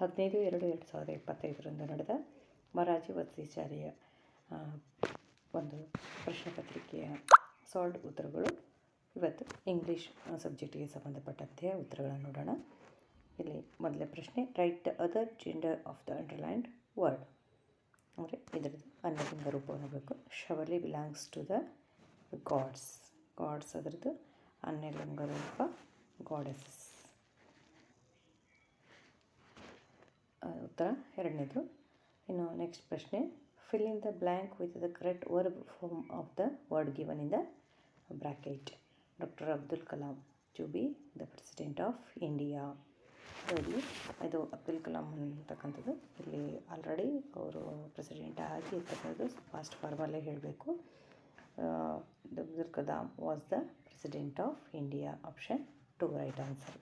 ಹದಿನೈದು ಎರಡು ಎರಡು ಸಾವಿರದ ಇಪ್ಪತ್ತೈದರಂದು ನಡೆದ ಮರಾಜಿ ವಸತಿಶಾಲೆಯ ಒಂದು ಪ್ರಶ್ನೆ ಪತ್ರಿಕೆಯ ಸಾಲ್ಡ್ ಉತ್ತರಗಳು. ಇವತ್ತು ಇಂಗ್ಲೀಷ್ ಸಬ್ಜೆಕ್ಟಿಗೆ ಸಂಬಂಧಪಟ್ಟಂತೆ ಉತ್ತರಗಳನ್ನು ನೋಡೋಣ. ಇಲ್ಲಿ ಮೊದಲನೇ ಪ್ರಶ್ನೆ write the other gender of the underlined word ಅಂದರೆ ಇದರದ್ದು ಅನ್ಯಲಿಂಗ ರೂಪ ಬೇಕು. ಶವಲಿ belongs to the gods gods ಅದರದ್ದು ಅನ್ಯಲಿಂಗ ರೂಪ ಗಾಡೆಸಸ್ ಉತ್ತರ, ಎರಡನೇದು. ಇನ್ನು ನೆಕ್ಸ್ಟ್ ಪ್ರಶ್ನೆ fill in the blank with the correct verb form of the word given in the bracket doctor Abdul Kalam to be the president of India ಇಲ್ಲಿ ಇದು ಅಬ್ದುಲ್ ಕಲಾಂ ಅಂತಕ್ಕಂಥದ್ದು. ಇಲ್ಲಿ ಆಲ್ರೆಡಿ ಅವರು ಪ್ರೆಸಿಡೆಂಟ್ ಆಗಿ ಇರ್ತಕ್ಕಂಥದ್ದು ಫಾಸ್ಟ್ ಫಾರ್ಮಲ್ಲೇ ಹೇಳಬೇಕು. Abdul Kalam was the president of India option two right answer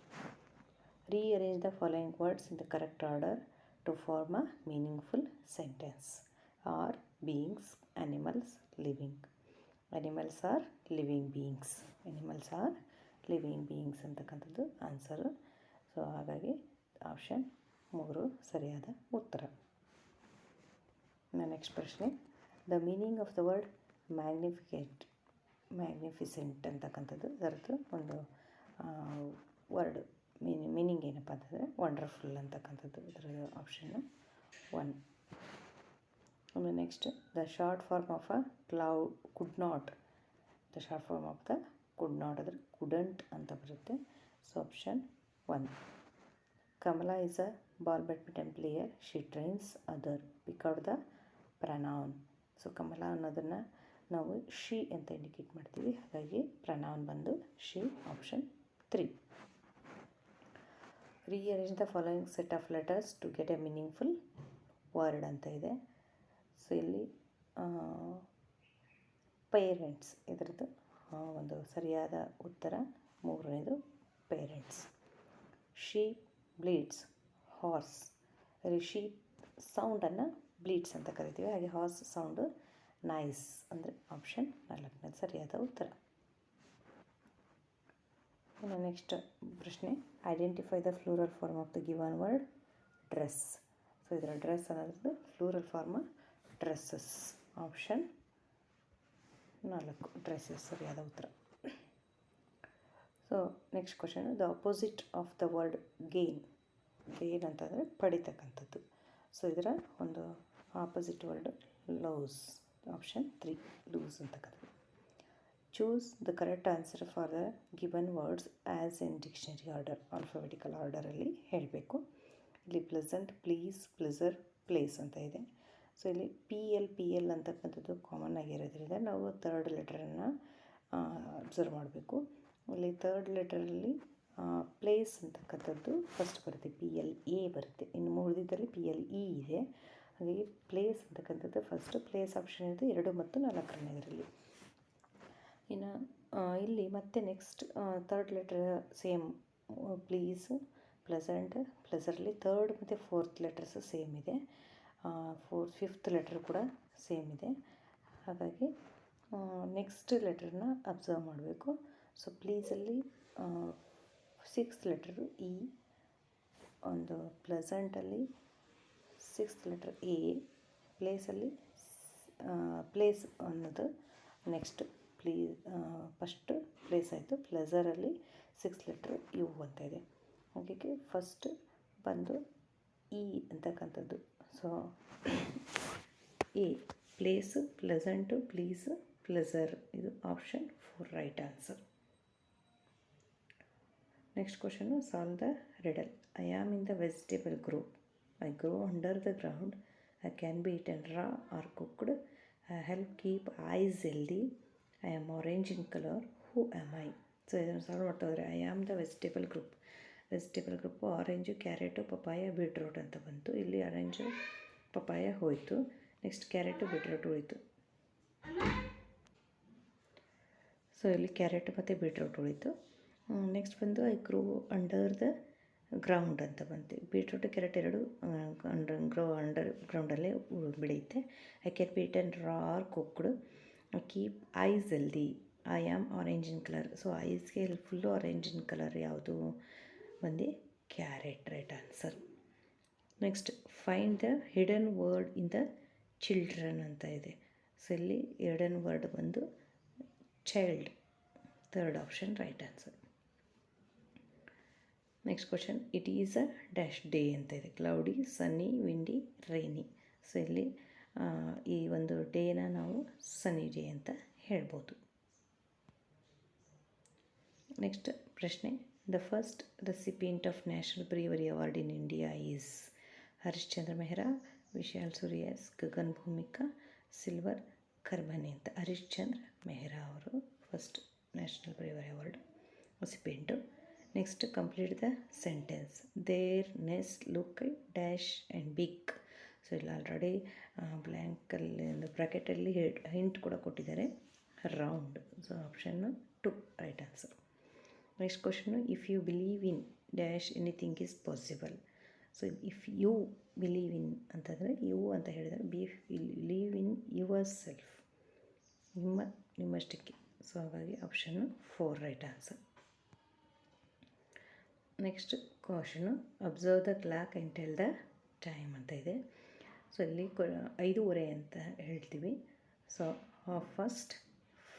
Rearrange the following words in the correct order to form a meaningful sentence. Are beings, animals, living. Animals are living beings. Animals are living beings ಅಂತಕ್ಕಂಥದ್ದು answer so ಹಾಗಾಗಿ option ಮೂರು ಸರಿಯಾದ ಉತ್ತರ next ಪ್ರಶ್ನೆ the meaning of the word magnificate magnificent ಅಂತಕ್ಕಂಥದ್ದು ಅದರದ್ದು ಒಂದು word meaning ಏನಪ್ಪ ಅಂತಂದರೆ ವಂಡರ್ಫುಲ್ ಅಂತಕ್ಕಂಥದ್ದು ಇದರ ಆಪ್ಷನ್ನು ಒನ್ ಆಮೇಲೆ next the short form of a cloud could not the short form of the could not ಅಂದರೆ ಕುಡಂಟ್ ಅಂತ ಬರುತ್ತೆ. So option one Kamala is a ball badminton player she trains other pick out the pronoun so Kamala ಅನ್ನೋದನ್ನು ನಾವು she ಅಂತ indicate ಮಾಡ್ತೀವಿ. ಹಾಗಾಗಿ pronoun ಬಂದು she option three rearrange the following set of letters to get a meaningful word ಅಂತ ಇದೆ. So ಇಲ್ಲಿ parents ಇದರದ್ದು ಒಂದು ಸರಿಯಾದ ಉತ್ತರ. ಮೂರನೇದು ಪೇರೆಂಟ್ಸ್ ಶೀಪ್ ಬ್ಲೀಡ್ಸ್ ಹಾರ್ಸ್ ರಿಷಿ ಸೌಂಡನ್ನು ಬ್ಲೀಡ್ಸ್ ಅಂತ ಕರಿತೀವಿ. ಹಾಗೆ ಹಾರ್ಸ್ ಸೌಂಡು ನೈಸ್ ಅಂದರೆ ಆಪ್ಷನ್ ನಾಲ್ಕನೇದು ಸರಿಯಾದ ಉತ್ತರ. ಇನ್ನು ನೆಕ್ಸ್ಟ್ ಪ್ರಶ್ನೆ identify the plural form of the given word dress so ಇದರ ಡ್ರೆಸ್ ಅನ್ನೋದು ಫ್ಲೂರಲ್ ಫಾರ್ಮ್ ಡ್ರೆಸ್ಸಸ್ ಆಪ್ಷನ್ ನಾಲ್ಕು ಡ್ರೆಸ್ಸಸ್ ಸರಿಯಾದ ಉತ್ತರ. So next question the opposite of the word gain gain ಅಂತಂದರೆ ಪಡಿತಕ್ಕಂಥದ್ದು. ಸೊ ಇದರ ಒಂದು opposite word lose option three lose ಅಂತಕ್ಕಂಥದ್ದು. Choose the correct answer for the given words as in dictionary order alphabetical ಆರ್ಡರಲ್ಲಿ ಹೇಳಬೇಕು. ಇಲ್ಲಿ pleasant please pleasure place ಅಂತ ಇದೆ. So ಇಲ್ಲಿ ಪಿ ಎಲ್ ಪಿ ಎಲ್ ಅಂತಕ್ಕಂಥದ್ದು ಕಾಮನ್ ಆಗಿರೋದ್ರಿಂದ ನಾವು ತರ್ಡ್ ಲೆಟರನ್ನು ಅಬ್ಸರ್ವ್ ಮಾಡಬೇಕು. ಇಲ್ಲಿ ತರ್ಡ್ ಲೆಟರಲ್ಲಿ ಪ್ಲೇಸ್ ಅಂತಕ್ಕಂಥದ್ದು ಫಸ್ಟ್ ಬರುತ್ತೆ ಪಿ ಎಲ್ ಎ ಬರುತ್ತೆ. ಇನ್ನು ಉಳಿದಿದ್ದಲ್ಲಿ ಪಿ ಎಲ್ ಇ ಇದೆ. ಹಾಗಾಗಿ ಪ್ಲೇಸ್ ಅಂತಕ್ಕಂಥದ್ದು ಫಸ್ಟ್ ಪ್ಲೇಸ್ ಆಪ್ಷನ್ ಇದೆ ಎರಡು ಮತ್ತು ನಾಲ್ಕರನೇದರಲ್ಲಿ ಇನ್ನು ಇಲ್ಲಿ ಮತ್ತೆ next third letter same please pleasant ಪ್ಲೆಸರ್ಲಿ third ಮತ್ತು ಫೋರ್ತ್ ಲೆಟರ್ಸ್ ಸೇಮ್ ಇದೆ. ಫೋರ್ತ್ ಫಿಫ್ತ್ ಲೆಟ್ರ್ ಕೂಡ ಸೇಮ್ ಇದೆ. ಹಾಗಾಗಿ ನೆಕ್ಸ್ಟ್ ಲೆಟ್ರನ್ನ ಅಬ್ಸರ್ವ್ ಮಾಡಬೇಕು. ಸೊ ಪ್ಲೀಸಲ್ಲಿ ಸಿಕ್ಸ್ ಲೆಟ್ರ್ ಇ ಒಂದು ಪ್ಲೆಸೆಂಟಲ್ಲಿ ಸಿಕ್ಸ್ತ್ ಲೆಟ್ರ್ ಎ ಪ್ಲೇಸಲ್ಲಿ ಪ್ಲೇಸ್ ಅನ್ನೋದು ನೆಕ್ಸ್ಟ್ ಪ್ಲೀ ಫಸ್ಟ್ ಪ್ಲೇಸ್ ಆಯಿತು. ಪ್ಲೆಝರಲ್ಲಿ ಸಿಕ್ಸ್ ಲೆಟ್ರ್ ಯು ಅಂತ ಇದೆ. ಹಾಗಾಗಿ ಫಸ್ಟ್ ಬಂದು ಇ ಅಂತಕ್ಕಂಥದ್ದು. So A place pleasant please pleasure ಇದು option four right answer next question solve the riddle I am in the vegetable grow I grow under the ground I can be eaten raw or cooked I help keep eyes healthy I am orange in colour who am I so ಇದನ್ನು solve ಮಾಡ್ತಾ ಹೋದರೆ I am the vegetable group vegetable group orange carrot papaya beetroot ಅಂತ ಬಂತು. ಇಲ್ಲಿ orange papaya ಹೋಯಿತು. Next carrot beetroot ಉಳಿತು. So ಇಲ್ಲಿ carrot ಮತ್ತು ಬೀಟ್ರೂಟ್ ಉಳಿತು. ನೆಕ್ಸ್ಟ್ ಬಂದು I grow under the ground ಅಂತ ಬಂತು. ಬೀಟ್ರೂಟ್ ಕ್ಯಾರೆಟ್ ಎರಡು ಅಂಡರ್ ಗ್ರೋ ಅಂಡರ್ ಗ್ರೌಂಡಲ್ಲೇ ಬೆಳೆಯುತ್ತೆ. I can beat and raw or cooked keep eyes healthy I am orange in colour so ಐಸ್ಗೆ full orange in colour ಯಾವುದು ಬಂದು carrot right answer next find the hidden word in the children ಅಂತ ಇದೆ so ಇಲ್ಲಿ hidden word ಬಂದು child third option right answer next question it is a dash day ಅಂತ ಇದೆ cloudy sunny windy rainy so ಇಲ್ಲಿ ಈ ಒಂದು ಡೇನ ನಾವು ಸನ್ನಿ ಡೇ ಅಂತ ಹೇಳ್ಬೋದು. ನೆಕ್ಸ್ಟ್ ಪ್ರಶ್ನೆ. The first recipient of national bravery award in India is Harishchandra Mehra, Vishal ಸೂರ್ಯಸ್ Gagan Bhumika, silver ಕರ್ಮನಿ ಅಂತ. ಹರಿಶ್ಚಂದ್ರ ಮೆಹ್ರಾ ಅವರು first national bravery award recipient next complete the sentence their nest look dash and big so ಇಲ್ಲಿ already ಬ್ಲ್ಯಾಂಕಲ್ಲಿ ಒಂದು ಬ್ರ್ಯಾಕೆಟಲ್ಲಿ hint ಕೂಡ ಕೊಟ್ಟಿದ್ದಾರೆ. Round so option two right answer next question if you believe in dash anything is possible so if you believe in ಅಂತಂದರೆ you ಅಂತ ಹೇಳಿದರೆ be believe in yourself ನಿಮ್ಮ, ನಿಮ್ಮಷ್ಟಕ್ಕೆ. ಸೊ ಹಾಗಾಗಿ option four right answer next question observe the clock and tell the time ಅಂತ ಇದೆ. So ಇಲ್ಲಿ ಐದೂವರೆ ಅಂತ ಹೇಳ್ತೀವಿ. So first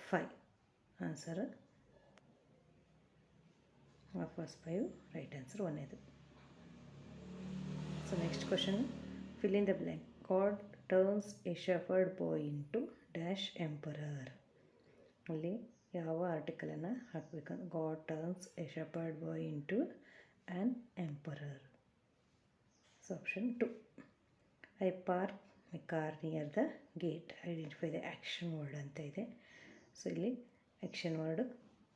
five answer first five right answer ಒಂದೇದು. So next question fill in the blank God turns a shepherd boy into dash emperor ಅಲ್ಲಿ ಯಾವ ಆರ್ಟಿಕಲನ್ನು ಹಾಕಬೇಕು God turns a shepherd boy into an emperor so option two I park my car near the gate identify the action word ಅಂತ ಇದೆ. So ಇಲ್ಲಿ action word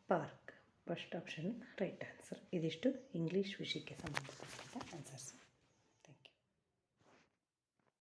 park first option right answer ಇದಿಷ್ಟು English ವಿಷಯಕ್ಕೆ ಸಂಬಂಧಪಟ್ಟಂಥ